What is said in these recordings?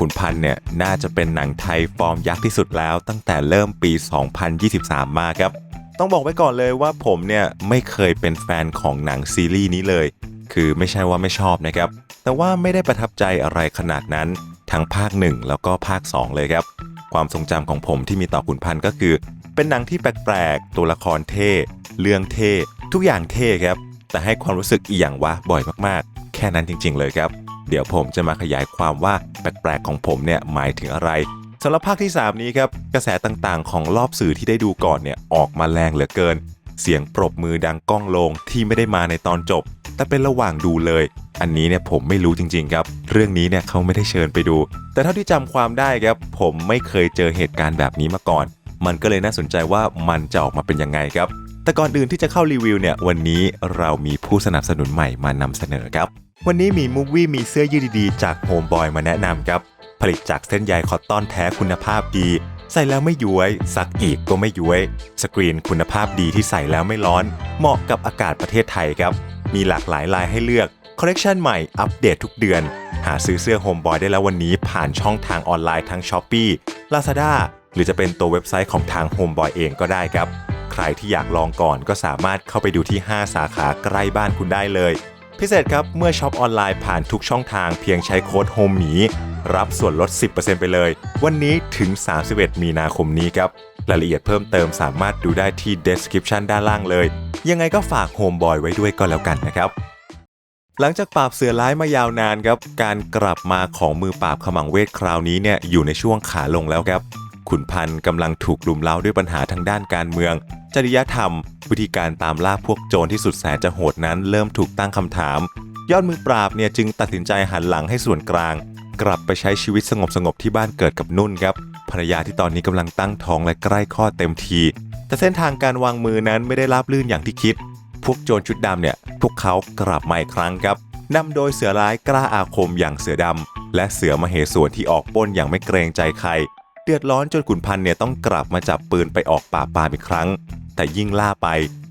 ขุนพันธ์เนี่ยน่าจะเป็นหนังไทยฟอร์มยักษ์ที่สุดแล้ว ตั้งแต่เริ่มปี 2023 มาครับ ต้องบอกไว้ก่อนเลยว่าผมเนี่ยไม่เคยเป็นแฟนของหนังซีรีส์นี้เลย คือไม่ใช่ว่าไม่ชอบนะครับ แต่ว่าไม่ได้ประทับใจอะไรขนาดนั้น ทั้งภาค 1 แล้วก็ภาค 2 เลยครับ ความทรงจำของผมที่มีต่อขุนพันธ์ก็คือ เป็นหนังที่แปลกๆ ตัวละครเท่ เรื่องเท่ ทุกอย่างเท่ครับ แต่ให้ความรู้สึกอีหยังวะบ่อยมากๆ แค่นั้นจริง ๆ เลยครับ เดี๋ยวผมจะมาขยายความว่าแปลกๆของผมเนี่ยหมายถึงอะไรสำหรับภาคที่ 3 นี้ครับกระแสต่างๆ ของรอบสื่อที่ได้ดูก่อนเนี่ยออกมาแรงเหลือเกิน เสียงปรบมือดังก้องลงที่ไม่ได้มาในตอนจบ แต่เป็นระหว่างดูเลย อันนี้เนี่ยผมไม่รู้จริงๆครับ เรื่องนี้เนี่ยเขาไม่ได้เชิญไปดู แต่เท่าที่จำความได้ครับ ผมไม่เคยเจอเหตุการณ์แบบนี้มาก่อน มันก็เลยน่าสนใจว่ามันจะออกมาเป็นยังไงครับแต่ก่อนอื่นที่จะเข้ารีวิวเนี่ยวันนี้เรามีผู้สนับสนุนใหม่มานำเสนอครับ วันนี้มีมูฟวี่มีเสื้อยืดดีๆ จากโฮมบอยมาแนะนำครับ ผลิตจากเส้นใยคอตตอนแท้คุณภาพดี ใส่แล้วไม่ย้วย ซักอีกก็ไม่ย้วย สกรีนคุณภาพดีที่ใส่แล้วไม่ร้อน เหมาะกับอากาศประเทศไทยครับ มีหลากหลายลายให้เลือก คอลเลกชันใหม่อัปเดตทุกเดือน หาซื้อเสื้อโฮมบอยได้แล้ววันนี้ผ่านช่องทางออนไลน์ทั้ง s h อ p e e Lazada หรือจะเป็นตัวเว็บไซต์ของทางโฮมบอยเองก็ได้ครับ ใครที่อยากลองก่อนก็สามารถเข้าไปดูที่ 5 สาขาใกล้บ้านคุณได้เลย พิเศษครับ เมื่อช็อปออนไลน์ผ่านทุกช่องทางเพียงใช้โค้ดโฮมหมีรับส่วนลด 10%ไปเลย วันนี้ถึง 31 มีนาคมนี้ครับ รายละเอียดเพิ่มเติมสามารถดูได้ที่ description ด้านล่างเลย ยังไงก็ฝากโฮมบอยไว้ด้วยก็แล้วกันนะครับ หลังจากปราบเสือร้ายมายาวนานครับ การกลับมาของมือปราบขมังเวทคราวนี้เนี่ยอยู่ในช่วงขาลงแล้วครับ ขุนพันธ์กำลังถูกลุมเล้าด้วยปัญหาทางด้านการเมือง จริยธรรม วิธีการตามล่าพวกโจรที่สุดแสนจะโหดนั้นเริ่มถูกตั้งคำถาม ยอดมือปราบเนี่ยจึงตัดสินใจหันหลังให้ส่วนกลาง กลับไปใช้ชีวิตสงบๆที่บ้านเกิดกับนุ่นครับภรรยาที่ตอนนี้กำลังตั้งท้องและใกล้คลอดเต็มที แต่เส้นทางการวางมือนั้นไม่ได้ราบรื่นอย่างที่คิด พวกโจรชุดดำเนี่ยพวกเขากลับมาอีกครั้งครับนำโดยเสือร้ายกล้าอาคมอย่างเสือดำและเสือมเหสวนที่ออกปล้นอย่างไม่เกรงใจใคร ดือดร้อนจนขุนพันธ์เนี่ยต้องกลับมาจับปืนไปออกป่าปามอีกครั้ง แต่ยิ่งล่าไป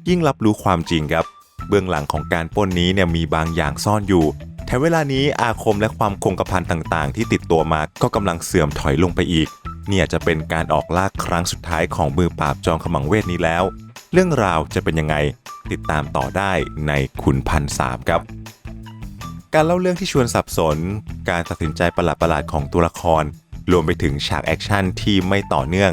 ยิ่งรับรู้ความจริงครับ เบื้องหลังของการปล้นนี้เนี่ยมีบางอย่างซ่อนอยู่แถมเวลานี้อาคมและความคงกระพันต่างๆ ที่ติดตัวมาก็กำลังเสื่อมถอยลงไปอีก เนี่ยจะเป็นการออกล่าครั้งสุดท้ายของมือปราบจอมขมังเวทนี้แล้ว เรื่องราวจะเป็นยังไงติดตามต่อได้ในขุนพันสามครับการเล่าเรื่องที่ชวนสับสน การตัดสินใจประหลาดๆของตัวละคร รวมไปถึงฉากแอคชั่นที่ไม่ต่อเนื่อง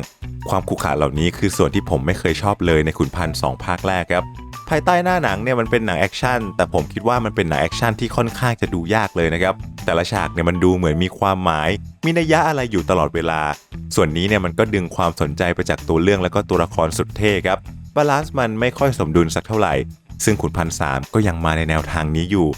ความขรุขระเหล่านี้คือส่วนที่ผมไม่เคยชอบเลยในขุนพันสองภาคแรกครับภายใต้หน้าหนังเนี่ยมันเป็นหนังแอคชั่นแต่ผมคิดว่ามันเป็นหนังแอคชั่นที่ค่อนข้างจะดูยากเลยนะครับแต่ละฉากเนี่ยมันดูเหมือนมีความหมาย มีนัยยะอะไรอยู่ตลอดเวลา ส่วนนี้เนี่ยมันก็ดึงความสนใจไปจากตัวเรื่องแล้วก็ตัวละครสุดเท่ครับบาลานซ์มันไม่ค่อยสมดุลสักเท่าไหร่ ซึ่งขุนพันสามก็ยังมาในแนวทางนี้อยู่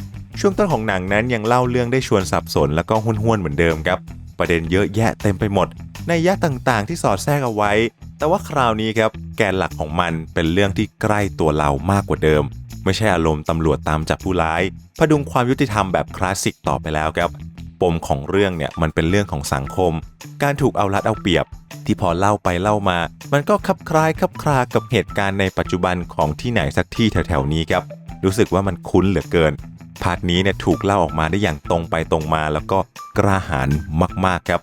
ช่วงต้นของหนังนั้นยังเล่าเรื่องได้ชวนสับสนแล้วก็ห้วนๆเหมือนเดิมครับ ประเด็นเยอะแยะเต็มไปหมด ในยะต่างๆ ที่สอดแทรกเอาไว้ แต่ว่าคราวนี้ครับแกนหลักของมันเป็นเรื่องที่ใกล้ตัวเรามากกว่าเดิม ไม่ใช่อารมณ์ตำรวจตามจับผู้ร้ายพดุงความยุติธรรมแบบคลาสสิกต่อไปแล้วครับปมของเรื่องเนี่ยมันเป็นเรื่องของสังคม การถูกเอารัดเอาเปรียบ ที่พอเล่าไปเล่ามา มันก็คลับคล้ายคลับคลากับเหตุการณ์ในปัจจุบันของที่ไหนสักที่แถวๆนี้ครับรู้สึกว่ามันคุ้นเหลือเกิน พาร์ทนี้เนี่ยถูกเล่าออกมาได้อย่างตรงไปตรงมา แล้วก็กล้าหาญมากๆครับ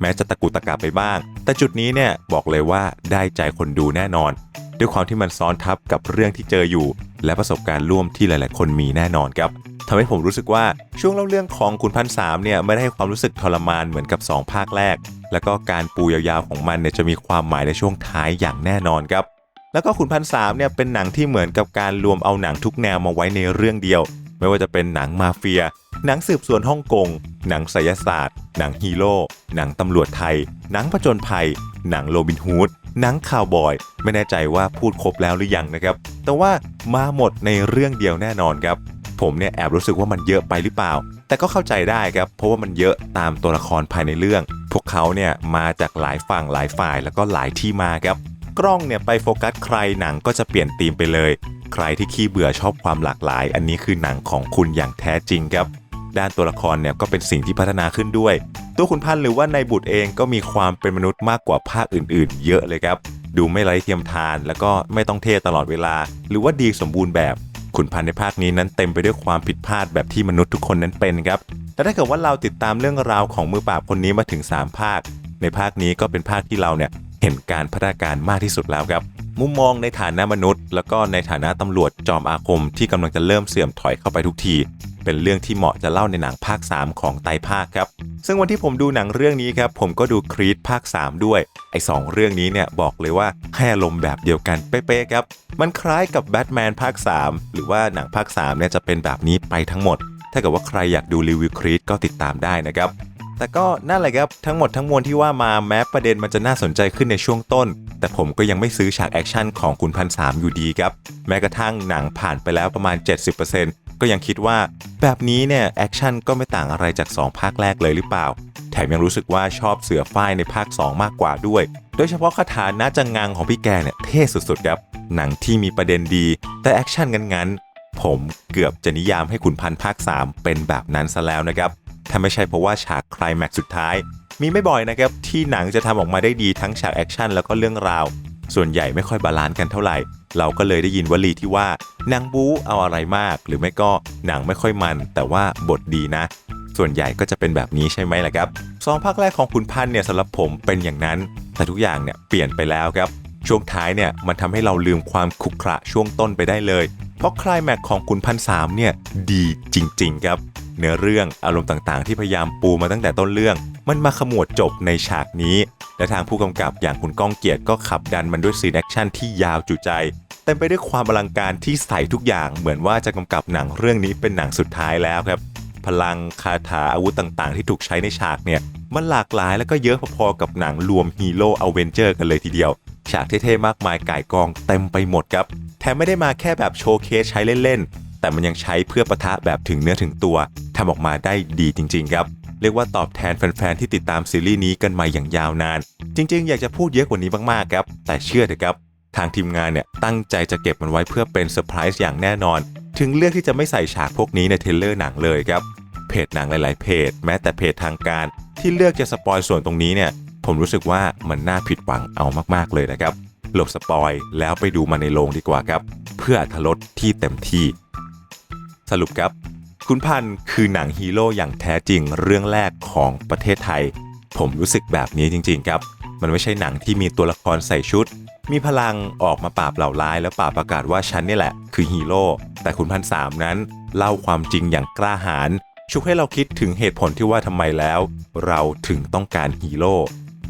แม้จะตะกุตะกาไปบ้าง แต่จุดนี้เนี่ยบอกเลยว่าได้ใจคนดูแน่นอน ด้วยความที่มันซ้อนทับกับเรื่องที่เจออยู่ และประสบการณ์ร่วมที่หลาย ๆ คนมีแน่นอนครับทำให้ผมรู้สึกว่าช่วงเล่าเรื่องของคุณพันสามเนี่ยไม่ได้ให้ความรู้สึกทรมานเหมือนกับ 2 ภาคแรก แล้วก็การปูยาวๆของมันเนี่ยจะมีความหมายในช่วงท้ายอย่างแน่นอนครับ แล้วก็ขุนพันสามเนี่ยเป็นหนังที่เหมือนกับการรวมเอาหนังทุกแนวมาไว้ในเรื่องเดียว ไม่ว่าจะเป็นหนังมาเฟีย หนังสืบสวนฮ่องกง หนังไสยศาสตร์ หนังฮีโร่ หนังตำรวจไทย หนังผจญภัย หนังโรบินฮูด หนังข่าวบอย ไม่แน่ใจว่าพูดครบแล้วหรือยังนะครับ แต่ว่ามาหมดในเรื่องเดียวแน่นอนครับ ผมเนี่ยแอบรู้สึกว่ามันเยอะไปหรือเปล่า แต่ก็เข้าใจได้ครับ เพราะว่ามันเยอะตามตัวละครภายในเรื่อง พวกเขาเนี่ยมาจากหลายฝั่งหลายฝ่ายแล้วก็หลายที่มาครับกล้องเนี่ยไปโฟกัสใครหนังก็จะเปลี่ยนธีมไปเลย ใครที่ขี้เบื่อชอบความหลากหลาย อันนี้คือหนังของคุณอย่างแท้จริงครับ ด้านตัวละครเนี่ยก็เป็นสิ่งที่พัฒนาขึ้นด้วย ตัวขุนพันหรือว่านายบุตรเองก็มีความเป็นมนุษย์มากกว่าภาคอื่น ๆ เยอะเลยครับ ดูไม่ไร้เทียมทาน แล้วก็ไม่ต้องเท่ตลอดเวลา หรือว่าดีสมบูรณ์แบบขุนพันในภาคนี้นั้นเต็มไปด้วยความผิดพลาดแบบที่มนุษย์ทุกคนนั้นเป็นครับ แต่ถ้าเกิดว่าเราติดตามเรื่องราวของมือปราบคนนี้มาถึง 3 ภาค ในภาคนี้ก็เป็นภาคที่เราเนี่ยเห็นการพัฒนาการมากที่สุดแล้วครับ มุมมองในฐานะมนุษย์ แล้วก็ในฐานะตำรวจจอมอาคมที่กำลังจะเริ่มเสื่อมถอยเข้าไปทุกที เป็นเรื่องที่เหมาะจะเล่าในหนังภาค 3 ของไตภาคครับ ซึ่งวันที่ผมดูหนังเรื่องนี้ครับ ผมก็ดูครีดภาค 3 ด้วย ไอ้สองเรื่องนี้เนี่ยบอกเลยว่าให้อารมณ์แบบเดียวกันเป๊ะๆครับ มันคล้ายกับแบทแมนภาค 3 หรือว่าหนังภาค3เนี่ยจะเป็นแบบนี้ไปทั้งหมด ถ้าเกิดว่าใครอยากดูรีวิวครีดก็ติดตามได้นะครับ แต่ก็นั่นแหละครับทั้งหมดทั้งมวลที่ว่ามาแม้ประเด็นมันจะน่าสนใจขึ้นในช่วงต้น แต่ผมก็ยังไม่ซื้อฉากแอคชั่นของคุณพันสามอยู่ดีครับ แม้กระทั่งหนังผ่านไปแล้วประมาณ 70%ก็ยังคิดว่า แบบนี้เนี่ยแอคชั่นก็ไม่ต่างอะไรจาก 2 ภาคแรกเลยหรือเปล่า แถมยังรู้สึกว่าชอบเสือฝ้ายในภาค 2 มากกว่าด้วย โดยเฉพาะคาถาหน้าจังงังของพี่แกเนี่ยเท่สุดๆครับหนังที่มีประเด็นดี แต่แอคชั่นงั้นๆผมเกือบจะนิยามให้ขุนพันภาค 3 เป็นแบบนั้นซะแล้วนะครับ ถ้าไม่ใช่เพราะว่าฉากคลแม็กซ์สุดท้าย มีไม่บ่อยนะครับที่หนังจะทำออกมาได้ดีทั้งฉากแอคชั่นแล้วก็เรื่องราว ส่วนใหญ่ไม่ค่อยบาลานซ์กันเท่าไหร่ เราก็เลยได้ยินวลีที่ว่าหนังบู๊เอาอะไรมาก หรือไม่ก็หนังไม่ค่อยมัน แต่ว่าบทดีนะ ส่วนใหญ่ก็จะเป็นแบบนี้ใช่ไหมล่ะครับสองภาคแรกของขุนพันเนี่ยสำหรับผมเป็นอย่างนั้นแต่ทุกอย่างเนี่ยเปลี่ยนไปแล้วครับ ช่วงท้ายเนี่ยมันทำให้เราลืมความขรุขระช่วงต้นไปได้เลย เพราะคลายแม็กของขุนพันสามเนี่ยดีจริง ๆ ครับ เนื้อเรื่องอารมณ์ต่างๆ ที่พยายามปูมาตั้งแต่ต้นเรื่อง มันมาขมวดจบในฉากนี้ และทางผู้กำกับอย่างคุณก้องเกียรติก็ขับดันมันด้วยซีนแอคชั่นที่ยาวจุใจเต็มไปด้วยความอลังการที่ใส่ทุกอย่างเหมือนว่าจะกำกับหนังเรื่องนี้เป็นหนังสุดท้ายแล้วครับ พลังคาถาอาวุธต่างๆ ที่ถูกใช้ในฉากเนี่ย มันหลากหลายแล้วก็เยอะพอๆกับหนังรวมฮีโร่อเวนเจอร์กันเลยทีเดียว ฉากเท่ๆมากมายก่ายกองเต็มไปหมดครับ แถมไม่ได้มาแค่แบบโชว์เคสใช้เล่นๆ แต่มันยังใช้เพื่อปะทะแบบถึงเนื้อถึงตัวทำออกมาได้ดีจริง ๆ ครับ เรียกว่าตอบแทนแฟนๆ ที่ติดตามซีรีส์นี้กันมาอย่างยาวนาน จริง ๆ อยากจะพูดเยอะกว่านี้มากๆครับ แต่เชื่อเถอะครับ ทางทีมงานเนี่ยตั้งใจจะเก็บมันไว้เพื่อเป็นเซอร์ไพรส์อย่างแน่นอน ถึงเลือกที่จะไม่ใส่ฉากพวกนี้ในเทรลเลอร์หนังเลยครับเพจหนังหลาย ๆ เพจ แม้แต่เพจทางการ ที่เลือกจะสปอยส่วนตรงนี้เนี่ย ผมรู้สึกว่ามันน่าผิดหวังเอามากๆเลยนะครับ หลบสปอยแล้วไปดูมาในโรงดีกว่าครับ เพื่ออรรถรสที่เต็มที่ สรุปครับ คุณพันธ์คือหนังฮีโร่อย่างแท้จริงเรื่องแรกของประเทศไทย ผมรู้สึกแบบนี้จริง ๆ ครับ มันไม่ใช่หนังที่มีตัวละครใส่ชุด มีพลังออกมาปราบเหล่าร้าย แล้วป่าบประกาศว่าฉันนี่แหละ คือฮีโร่แต่คุณพันสามนั้น เล่าความจริงอย่างกล้าหาญชุกให้เราคิดถึงเหตุผลที่ว่าทำไมแล้ว เราถึงต้องการฮีโร่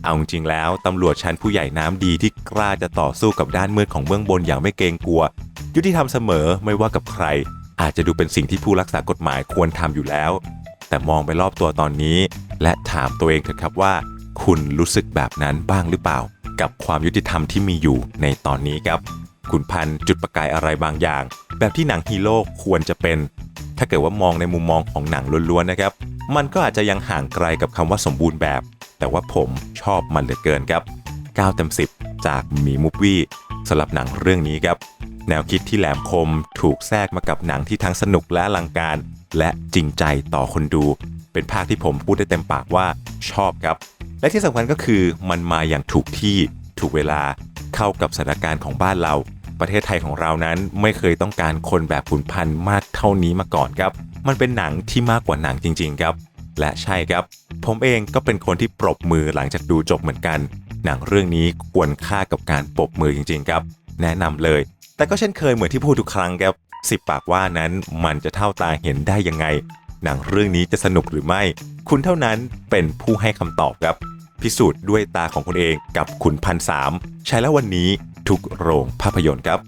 เอาจริงแล้วตำรวจชั้นผู้ใหญ่น้ำดีที่กล้าจะต่อสู้กับด้านมืดของเบื้องบนอย่างไม่เกรงกลัว ยุติธรรมเสมอไม่ว่ากับใคร อาจจะดูเป็นสิ่งที่ผู้รักษากฎหมายควรทำอยู่แล้ว แต่มองไปรอบตัวตอนนี้ และถามตัวเองเถอะครับว่า คุณรู้สึกแบบนั้นบ้างหรือเปล่า กับความยุติธรรมที่มีอยู่ในตอนนี้ครับ คุณพันจุดประกายอะไรบางอย่าง แบบที่หนังฮีโร่ควรจะเป็น ถ้าเกิดว่ามองในมุมมองของหนังล้วนๆนะครับมันก็อาจจะยังห่างไกลกับคำว่าสมบูรณ์แบบ แต่ว่าผมชอบมันเหลือเกินครับ 9 เต็ม 10 จากมีมูฟวี่สำหรับหนังเรื่องนี้ครับ แนวคิดที่แหลมคมถูกแทรกมากับหนังที่ทั้งสนุกและลังการ และจริงใจต่อคนดู เป็นภาคที่ผมพูดได้เต็มปากว่าชอบครับ และที่สำคัญก็คือมันมาอย่างถูกที่ถูกเวลาเข้ากับสถานการณ์ของบ้านเรา ประเทศไทยของเรานั้นไม่เคยต้องการคนแบบขุนพันธ์มากเท่านี้มาก่อนครับ มันเป็นหนังที่มากกว่าหนังจริง ๆ ครับ และใช่ครับ ผมเองก็เป็นคนที่ปรบมือหลังจากดูจบเหมือนกัน หนังเรื่องนี้ควรค่ากับการปรบมือจริงๆครับ แนะนำเลย แต่ก็เช่นเคยเหมือนที่พูดทุกครั้งครับสิบปากว่านั้นมันจะเท่าตาเห็นได้ยังไง หนังเรื่องนี้จะสนุกหรือไม่ คุณเท่านั้นเป็นผู้ให้คำตอบครับ พิสูจน์ด้วยตาของคุณเองกับขุนพันสามใช้แล้ววันนี้ทุกโรงภาพยนตร์ครับ